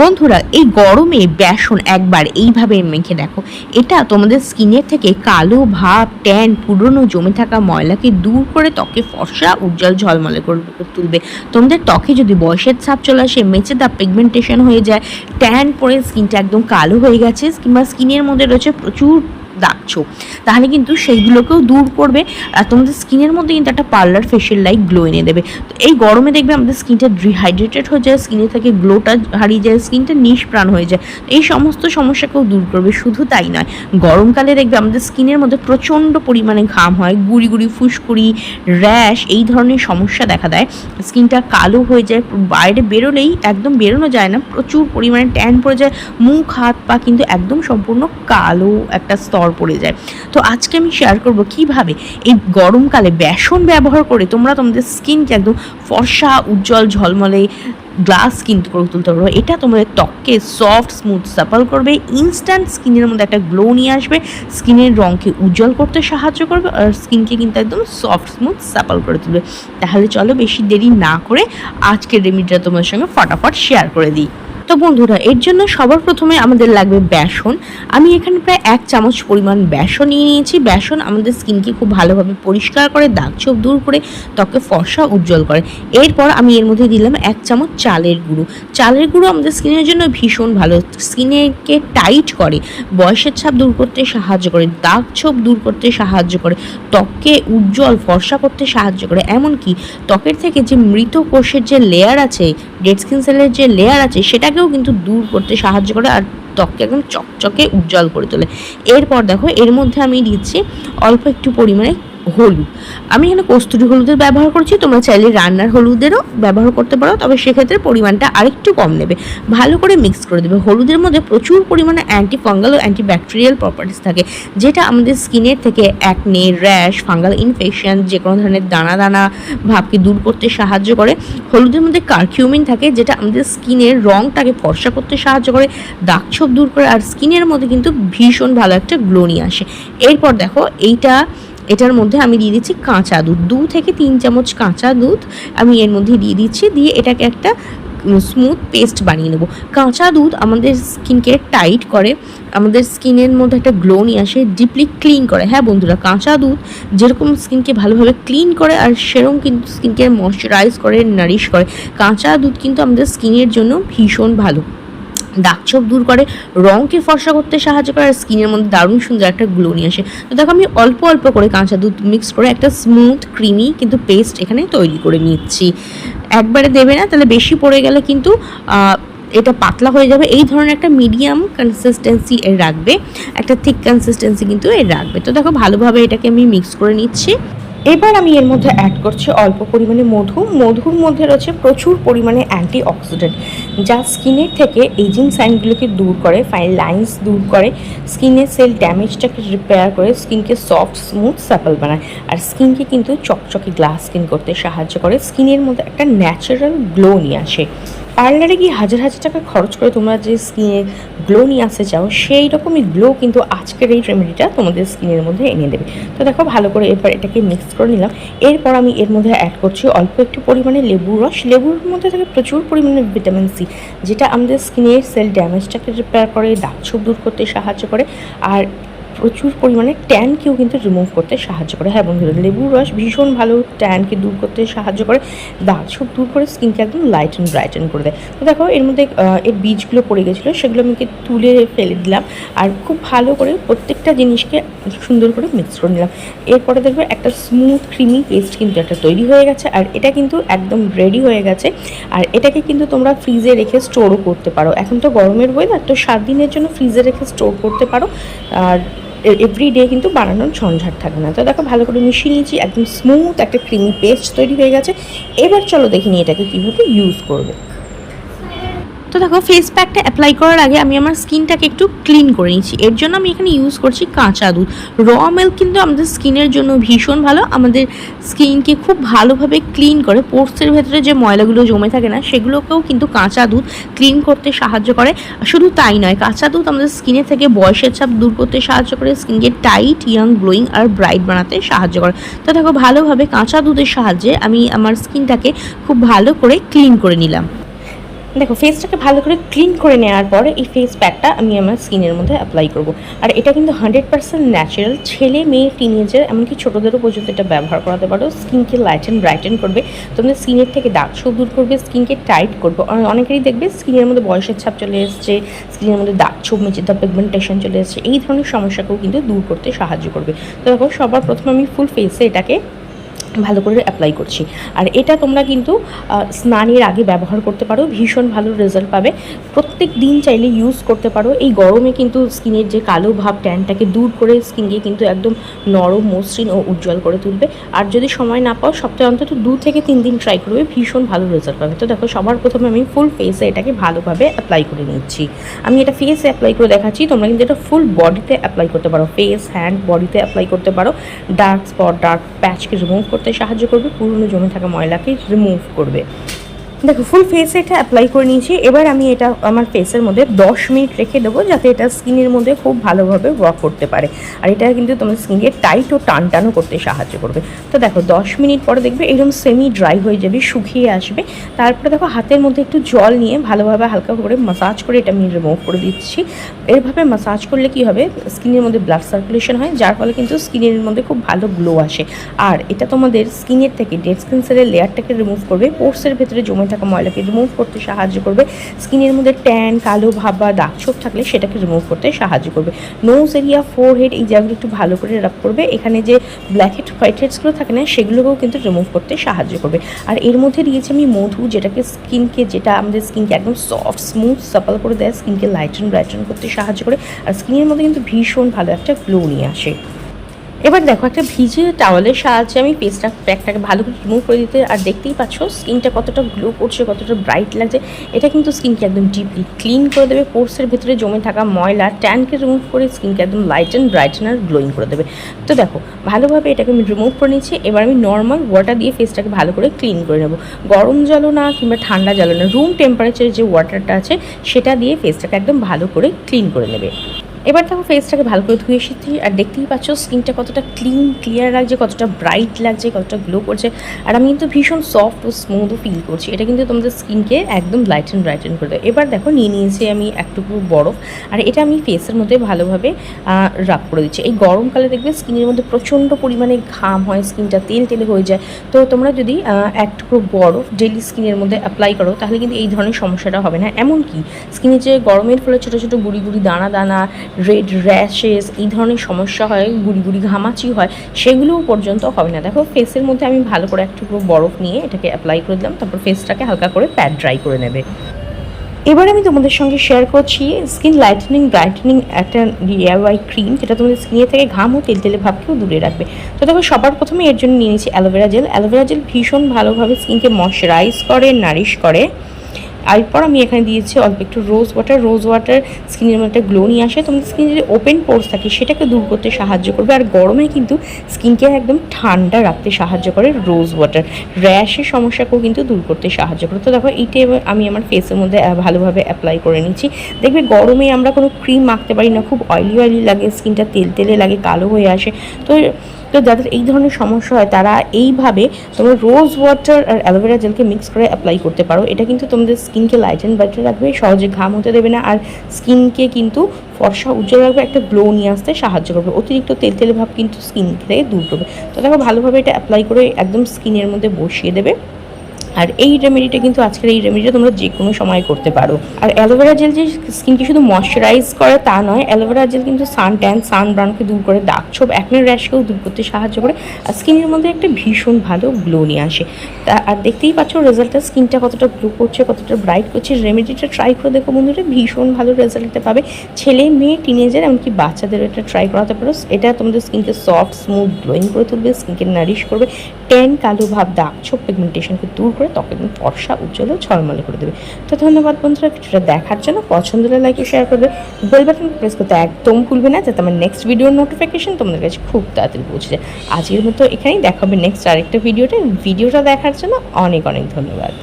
বন্ধুরা, এই গরমে বেসন একবার এইভাবে মেখে দেখো। এটা তোমাদের স্কিনের থেকে কালো ভাব, ট্যান, পুরনো জমে থাকা ময়লাকে দূর করে ত্বকে ফর্সা, উজ্জ্বল ঝলমলে করে তুলবে। তোমাদের ত্বকে যদি বয়সের ছাপ চলে আসে, মেচে দা পিগমেন্টেশন হয়ে যায়, ট্যান পরে স্কিনটা একদম কালো হয়ে গেছে, কিংবা স্কিনের মধ্যে রয়েছে প্রচুর দাগ ছোপ তাহলে কিন্তু সেইগুলোকেও দূর করবে আর তোমাদের স্কিনের মধ্যে কিন্তু একটা পার্লার ফেশিয়াল লাইক গ্লো এনে দেবে। তো এই গরমে দেখবে আমাদের স্কিনটা ডিহাইড্রেটেড হয়ে যায়, স্কিনে থেকে গ্লোটা হারিয়ে যায়, স্কিনটা নিষ্প্রাণ হয়ে যায়। এই সমস্ত সমস্যাকেও দূর করবে, শুধু তাই নয়, গরমকালে দেখবে আমাদের স্কিনের মধ্যে প্রচণ্ড পরিমাণে ঘাম হয়, গুড়ি গুড়ি, ফুসকুড়ি র্যাশ এই ধরনের সমস্যা দেখা দেয়। স্কিনটা কালো হয়ে যায়, বাইরে বেরোলেই একদম বেরোনো যায় না, প্রচুর পরিমাণে ট্যান পড়ে যায়, মুখ, হাত, পা কিন্তু একদম সম্পূর্ণ কালো একটা স্তর পড়ে যায়। তো আজকে আমি শেয়ার করব কীভাবে এই গরমকালে বেসন ব্যবহার করে তোমরা তোমাদের স্কিনকে একদম ফর্সা, উজ্জ্বল, ঝলমলে গ্লাস স্কিন করে তুলতে পারব এটা তোমাদের ত্বককে সফট স্মুথ সাপাল করবে ইনস্ট্যান্ট স্কিনের মধ্যে একটা গ্লো নিয়ে আসবে স্কিনের রঙকে উজ্জ্বল করতে সাহায্য করবে আর স্কিনকে কিন্তু একদম সফট স্মুথ সাপাল করে তুলবে। তাহলে চলো বেশি দেরি না করে আজকের রেমিডিটা তোমার সঙ্গে ফটাফট শেয়ার করে দিই। তো বন্ধুরা, এর জন্য সবার প্রথমে আমাদের লাগবে বেসন। আমি এখানে প্রায় এক চামচ পরিমাণ বেসন নিয়ে নিয়েছি। বেসন আমাদের স্কিনকে খুব ভালোভাবে পরিষ্কার করে, দাগ ছোপ দূর করে, ত্বকে ফর্সা উজ্জ্বল করে। এরপর আমি এর মধ্যে দিলাম এক চামচ চালের গুঁড়ো। চালের গুঁড়ো আমাদের স্কিনের জন্য ভীষণ ভালো। স্কিনেকে টাইট করে, বয়সের ছাপ দূর করতে সাহায্য করে, দাগ ছোপ দূর করতে সাহায্য করে, ত্বককে উজ্জ্বল, ফর্সা করতে সাহায্য করে। এমনকি ত্বকের থেকে যে মৃত কোষের যে লেয়ার আছে ডেড স্কিন সেলের যে লেয়ার আছে সেটাকেও কিন্তু দূর করতে সাহায্য করে আর ত্বককে একদম চকচকে উজ্জ্বল করে তোলে। এরপর দেখো, এর মধ্যে আমি দিচ্ছি অল্প একটু পরিমাণে হলুদ। আমি এখানে কস্তুরি হলুদের ব্যবহার করছি, তোমরা চাইলে রান্নার হলুদেরও ব্যবহার করতে পারো, তবে সেক্ষেত্রে পরিমাণটা আরেকটু কম নেবে। ভালো করে মিক্স করে দেবে। হলুদের মধ্যে প্রচুর পরিমাণে অ্যান্টি ফাঙ্গাল ও অ্যান্টি ব্যাকটেরিয়াল প্রপার্টিস থাকে, যেটা আমাদের স্কিনের থেকে অ্যাকনে র্যাশ ফাঙ্গাল ইনফেকশন যে কোনো ধরনের দানা দানা ভাবকে দূর করতে সাহায্য করে। হলুদের মধ্যে কারকিউমিন থাকে, যেটা আমাদের স্কিনের রঙটাকে ফর্সা করতে সাহায্য করে, দাগ ছোপ দূর করে, আর স্কিনের মধ্যে কিন্তু ভীষণ ভালো একটা গ্লো নিয়ে আসে। এরপর দেখো, এইটা এটার মধ্যে আমি দিয়ে দিচ্ছি কাঁচা দুধ, দু থেকে তিন চামচ কাঁচা দুধ আমি এর মধ্যে দিয়ে দিচ্ছি, দিয়ে এটাকে একটা স্মুথ পেস্ট বানিয়ে নেব। কাঁচা দুধ আমাদের স্কিনকে টাইট করে, আমাদের স্কিনের মধ্যে একটা গ্লো নিয়ে আসে ডিপলি ক্লিন করে। হ্যাঁ বন্ধুরা, কাঁচা দুধ যেরকম স্কিনকে ভালোভাবে ক্লিন করে আর সেরকম কিন্তু স্কিনকে ময়শ্চারাইজ করে নারিশ করে। কাঁচা দুধ কিন্তু আমাদের স্কিনের জন্য ভীষণ ভালো। দাগ ছোপ দূর করে রঙকে ফর্সা করতে সাহায্য করে, আর স্কিনের মধ্যে দারুণ সুন্দর একটা গ্লো নিয়ে আসে। তো দেখো আমি অল্প অল্প করে কাঁচা দুধ মিক্স করে একটা স্মুথ ক্রিমি কিন্তু পেস্ট এখানে তৈরি করে নিচ্ছি। একবারে দেবে না, তাহলে বেশি পড়ে গেলে কিন্তু এটা পাতলা হয়ে যাবে। এই ধরনের একটা মিডিয়াম কনসিস্টেন্সি এর রাখবে, একটা থিক কনসিস্টেন্সি কিন্তু এর রাখবে। তো দেখো ভালোভাবে এটাকে আমি মিক্স করে নিচ্ছি। এবার আমি এর মধ্যে অ্যাড করছি অল্প পরিমাণে মধু। মধুর মধ্যে রয়েছে প্রচুর পরিমাণে অ্যান্টি অক্সিডেন্ট যা স্কিনের থেকে এজিং সাইনগুলোকে দূর করে ফাইন লাইন্স দূর করে স্কিনের সেল ড্যামেজটাকে রিপেয়ার করে স্কিনকে সফট স্মুথ স্যাপল বানায়। আর স্কিনকে কিন্তু চকচকে গ্লাস স্কিন করতে সাহায্য করে। স্কিনের মধ্যে একটা ন্যাচারাল গ্লো নিয়ে আসে। পার্লারে গিয়ে হাজার হাজার টাকা খরচ করে তোমরা যে স্কিনে গ্লো নিয়ে আসতে চাও, সেই রকমই গ্লো কিন্তু আজকের এই রেমেডিটা তোমাদের স্কিনের মধ্যে এনে দেবে। তো দেখো, ভালো করে এরপর এটাকে মিক্স করে নিলাম। এরপর আমি এর মধ্যে অ্যাড করছি অল্প একটু পরিমাণে লেবুর রস। লেবুর মধ্যে থাকে প্রচুর পরিমাণে ভিটামিন সি যেটা আমাদের স্কিনের সেল ড্যামেজটাকে রিপেয়ার করে দাগ ছোপ দূর করতে সাহায্য করে। আর প্রচুর পরিমাণে ট্যানকেও কিন্তু রিমুভ করতে সাহায্য করে। হ্যাঁ বন্ধুরা, লেবুর রস ভীষণ ভালো ট্যানকে দূর করতে সাহায্য করে। দাগ সব দূর করে স্কিনকে একদম লাইট অ্যান্ড ব্রাইটেন করে দেয়। তো দেখো, এর মধ্যে এর বীজগুলো পড়ে গেছিল, সেগুলো আমি তুলে ফেলে দিলাম। আর খুব ভালো করে প্রত্যেকটা জিনিসকে সুন্দর করে মিক্স করে নিলাম। এরপরে দেখবে একটা স্মুথ ক্রিমি পেস্ট কিন্তু একটা তৈরি হয়ে গেছে, আর এটা কিন্তু একদম রেডি হয়ে গেছে। আর এটাকে কিন্তু তোমরা ফ্রিজে রেখে স্টোরও করতে পারো। এখন তো গরমের ওয়েদার তো সাত দিনের জন্য ফ্রিজে রেখে স্টোর করতে পারো। আর এভরি ডে কিন্তু বানানোর ঝঞ্ঝাট থাকে না। তো দেখো, ভালো করে মিশিয়ে নিয়েছি, একদম স্মুথ একটা ক্রিমি পেস্ট তৈরি হয়ে গেছে। এবার চলো দেখিনি এটাকে কীভাবে ইউজ করবে। তো দেখো ফেস প্যাকটা অ্যাপ্লাই করার আগে আমি আমার স্কিনটাকে একটু ক্লিন করে নিচ্ছি। এর জন্য আমি এখানে ইউজ করছি কাঁচা দুধ। র মিল্ক কিন্তু আমাদের স্কিনের জন্য ভীষণ ভালো। আমাদের স্কিনকে খুব ভালোভাবে ক্লিন করে। পোর্সের ভেতরে যে ময়লাগুলো জমে থাকে না, সেগুলোকেও কিন্তু কাঁচা দুধ ক্লিন করতে সাহায্য করে। শুধু তাই নয়, কাঁচা দুধ আমাদের স্কিনের থেকে বয়সের চাপ দূর করতে সাহায্য করে। স্কিনকে টাইট ইয়াং গ্লোয়িং আর ব্রাইট বানাতে সাহায্য করে। তো দেখো, ভালোভাবে কাঁচা দুধের সাহায্যে আমি আমার স্কিনটাকে খুব ভালো করে ক্লিন করে নিলাম। দেখো ফেসটাকে ভালো করে ক্লিন করে নেওয়ার পরে এই ফেস প্যাকটা আমি আমার স্কিনের মধ্যে অ্যাপ্লাই করব। আর এটা কিন্তু হান্ড্রেড পার্সেন্ট ন্যাচারাল ছেলে, মেয়ে টিনেজার এমনকি ছোটোদেরও পর্যন্ত এটা ব্যবহার করাতে পারো। স্কিনকে লাইটেন ব্রাইটেন করবে। তোমাদের স্কিনের থেকে দাগ ছোপ দূর করবে স্কিনকে টাইট করবে। অনেকেরই দেখবে স্কিনের মধ্যে বয়সের ছাপ চলে এসছে স্কিনের মধ্যে দাগ ছোপ মেচে দাগ পিগমেন্টেশন চলে এসছে। এই ধরনের সমস্যাকেও কিন্তু দূর করতে সাহায্য করবে। তো দেখো, সবার প্রথমে আমি ফুল ফেসে এটাকে ভালো করে অ্যাপ্লাই করছি। আর এটা তোমরা কিন্তু স্নানের আগে ব্যবহার করতে পারো, ভীষণ ভালো রেজাল্ট পাবে। প্রত্যেক দিন চাইলে ইউজ করতে পারো। এই গরমে কিন্তু স্কিনের যে কালো ভাব ট্যানটাকে দূর করে স্কিনকে কিন্তু একদম নরম, মসৃণ ও উজ্জ্বল করে তুলবে। আর যদি সময় না পাও, সপ্তাহে অন্তত দু থেকে তিন দিন ট্রাই করবে, ভীষণ ভালো রেজাল্ট পাবে। তো দেখো, সবার প্রথমে আমি ফুল ফেসে এটাকে ভালোভাবে অ্যাপ্লাই করে নিচ্ছি। আমি এটা ফেসে অ্যাপ্লাই করে দেখাচ্ছি, তোমরা কিন্তু এটা ফুল বডিতে অ্যাপ্লাই করতে পারো। ফেস হ্যান্ড বডিতে অ্যাপ্লাই করতে পারো। ডার্ক স্পট ডার্ক প্যাচকে রিমুভ করতে সাহায্য করবে পুরনো জমে থাকা ময়লাকে রিমুভ করবে। দেখো ফুল ফেসে এটা অ্যাপ্লাই করে নিয়েছি। এবার আমি এটা আমার ফেসের মধ্যে দশ মিনিট রেখে দেবো যাতে এটা স্কিনের মধ্যে খুব ভালোভাবে ওয়ার্ক করতে পারে। আর এটা কিন্তু তোমার স্কিনকে টাইট ও টান টানও করতে সাহায্য করবে। তো দেখো, দশ মিনিট পরে দেখবে এরকম সেমি ড্রাই হয়ে যাবে, শুকিয়ে আসবে। তারপরে দেখো, হাতের মধ্যে একটু জল নিয়ে ভালোভাবে হালকা করে মাসাজ করে এটা আমি রিমুভ করে দিচ্ছি। এরভাবে মাসাজ করলে কি হবে? স্কিনের মধ্যে ব্লাড সার্কুলেশন হয়, যার ফলে কিন্তু স্কিনের মধ্যে খুব ভালো গ্লো আসে। আর এটা তোমাদের স্কিনের থেকে ডেড স্কিন সেলের লেয়ারটাকে রিমুভ করবে। পোর্সের ভেতরে জমে থাকা ময়লাকে রিমুভ করতে সাহায্য করবে। স্কিনের মধ্যে ট্যান কালো ভাব বা দাগ ছোপ থাকলে সেটাকে রিমুভ করতে সাহায্য করবে। নোজ এরিয়া ফোর হেড এই জায়গাগুলো একটু ভালো করে রাব করবে। এখানে যে ব্ল্যাক হেড হোয়াইট হেডসগুলো থাকে না, সেগুলোকেও কিন্তু রিমুভ করতে সাহায্য করবে। আর এর মধ্যে দিয়েছি আমি মধু, যেটাকে স্কিনকে, যেটা আমাদের স্কিনকে একদম সফট স্মুথ সাপাল করে দেয় স্কিনকে লাইটন ব্রাইটন করতে সাহায্য করে। আর স্কিনের মধ্যে কিন্তু ভীষণ ভালো একটা গ্লো নিয়ে আসে। এবার দেখো, একটা ভিজে টাওয়ালের সাহায্যে আমি পেস্টটা প্যাকটাকে ভালো করে রিমুভ করে দিতে, আর দেখতেই পাচ্ছ স্কিনটা কতটা গ্লো করছে, কতটা ব্রাইট লাগছে। এটা কিন্তু স্কিনকে একদম ডিপলি ক্লিন করে দেবে পোর্সের ভিতরে জমে থাকা ময়লা ট্যানকে রিমুভ করে স্কিনকে একদম লাইট অ্যান্ড ব্রাইটেন আর গ্লোয়িং করে দেবে। তো দেখো, ভালোভাবে এটাকে আমি রিমুভ করে নিচ্ছি, এবার আমি নর্মাল ওয়াটার দিয়ে ফেসটাকে ভালো করে ক্লিন করে নেব। গরম জলও না কিংবা ঠান্ডা জলও না রুম টেম্পারেচারের যে ওয়াটারটা আছে, সেটা দিয়ে ফেসটাকে একদম ভালো করে ক্লিন করে নেবে। এবার দেখো ফেসটাকে ভালো করে ধুয়ে এসেছি আর দেখতেই পাচ্ছ স্কিনটা কতটা ক্লিন ক্লিয়ার লাগছে, কতটা ব্রাইট লাগছে, কতটা গ্লো করছে। আর আমি কিন্তু ভীষণ সফট ও স্মুথও ফিল করছি। এটা কিন্তু তোমাদের স্কিনকে একদম লাইট অ্যান্ড ব্রাইটেন করে দেবে এবার দেখো নিয়ে নিয়েছি আমি একটুকু বরফ, আর এটা আমি ফেসের মধ্যে ভালোভাবে রাব করে দিচ্ছি। এই গরমকালে দেখবে স্কিনের মধ্যে প্রচণ্ড পরিমাণে ঘাম হয় স্কিনটা তেল তেলে হয়ে যায়। তো তোমরা যদি একটুকু বরফ ডেলি স্কিনের মধ্যে অ্যাপ্লাই করো, তাহলে কিন্তু এই ধরনের সমস্যাটা হবে না। এমনকি স্কিনে যে গরমের ফলে ছোটো ছোটো গুড়ি গুড়ি দানা দানা রেড র্যাশেস এই ধরনের সমস্যা হয়, গুড়ি গুড়ি ঘামাচি হয়, সেগুলোও পর্যন্ত হবে না। দেখো ফেসের মধ্যে আমি ভালো করে একটু পুরো বরফ নিয়ে এটাকে অ্যাপ্লাই করে দিলাম, তারপর ফেসটাকে হালকা করে প্যাড ড্রাই করে নেবে। এবার আমি তোমাদের সঙ্গে শেয়ার করছি স্কিন লাইটেনিং ব্রাইটেনিং একটা ডিআইওয়াই ক্রিম যেটা তোমাদের স্কিনের থেকে ঘাম ও তেল তেলে ভাবকেও দূরে রাখবে। তো দেখো, সবার প্রথমে এর জন্য নিয়ে নিয়েছি অ্যালোভেরা জেল অ্যালোভেরা জেল ভীষণ ভালোভাবে স্কিনকে ময়শ্চারাইজ করে নারিশ করে। এরপর আমি এখানে দিয়েছি অল্প একটু রোজ ওয়াটার রোজ ওয়াটার স্কিনের মধ্যে গ্লো নিয়ে আসে। তোমাদের স্কিনে যদি ওপেন পোর্স থাকে, সেটাকে দূর করতে সাহায্য করবে। আর গরমে কিন্তু স্কিনকে একদম ঠান্ডা রাখতে সাহায্য করে রোজ ওয়াটার র্যাশের সমস্যাকেও কিন্তু দূর করতে সাহায্য করে। তো দেখো, এইটা এবার আমি আমার ফেসের মধ্যে ভালোভাবে অ্যাপ্লাই করে নিচ্ছি। দেখবে গরমে আমরা কোনো ক্রিম মাখতে পারি না। খুব অয়েলি অয়েলি লাগে স্কিনটা তেল তেলে লাগে, কালো হয়ে আসে। তো তো যাদের এই ধরনের সমস্যা হয়, তারা এইভাবে তোমরা রোজ ওয়াটার আর অ্যালোভেরা জেলকে মিক্স করে অ্যাপ্লাই করতে পারো। এটা কিন্তু তোমাদের স্কিনকে লাইট অ্যান্ড ব্রাইট রাখবে, সহজে ঘাম হতে দেবে না আর স্কিনকে কিন্তু ফর্সা, উজ্জ্বল রাখবে, একটা গ্লো নিয়ে আসতে সাহায্য করবে। অতিরিক্ত তেল তেলে ভাব কিন্তু স্কিন থেকে দূর করবে। তো দেখো ভালোভাবে এটা অ্যাপ্লাই করে একদম স্কিনের মধ্যে বসিয়ে দেবে। আর এই রেমেডিটা কিন্তু আজকের এই রেমেডিটা তোমরা যে কোনো সময় করতে পারো। আর অ্যালোভেরা জেল যে স্কিনকে শুধু ময়শ্চারাইজ করে তা নয়, অ্যালোভেরা জেল কিন্তু সান ট্যান সান ব্রাউনকে দূর করে দাগ ছোপ একনের র্যাশকেও দূর করতে সাহায্য করে। আর স্কিনের মধ্যে একটা ভীষণ ভালো গ্লো নিয়ে আসে। তা আর দেখতেই পাচ্ছ রেজাল্টটা স্কিনটা কতটা গ্লো করছে, কতটা ব্রাইট করছে। রেমেডিটা ট্রাই করে দেখো বন্ধুরা, ভীষণ ভালো রেজাল্ট দিতে পাবে। ছেলে, মেয়ে টিনেজার এমনকি বাচ্চাদের এটা ট্রাই করাতে পারো। এটা তোমাদের স্কিনকে সফট স্মুথ গ্লোয়িং করে তুলবে স্কিনকে নারিশ করবে। ট্যান কালো ভাব দাগ ছোপ পিগমেন্টেশনকে দূর করে ত্বক একদম ফর্সা, উজ্জ্বল ও ঝলমলে করে দেবে। তো ধন্যবাদ বন্ধুরা, কিছুটা দেখার জন্য। পছন্দ হলে লাইক শেয়ার করবে। বেল বাটন প্রেস করতে একদম ভুলবে না, যাতে আমার নেক্সট ভিডিওর নোটিফিকেশন তোমাদের কাছে খুব তাড়াতাড়ি পৌঁছে যায়। আজকের মতো এখানেই দেখাবে নেক্সট আরেকটা ভিডিওটা ভিডিওটা দেখার জন্য অনেক অনেক ধন্যবাদ।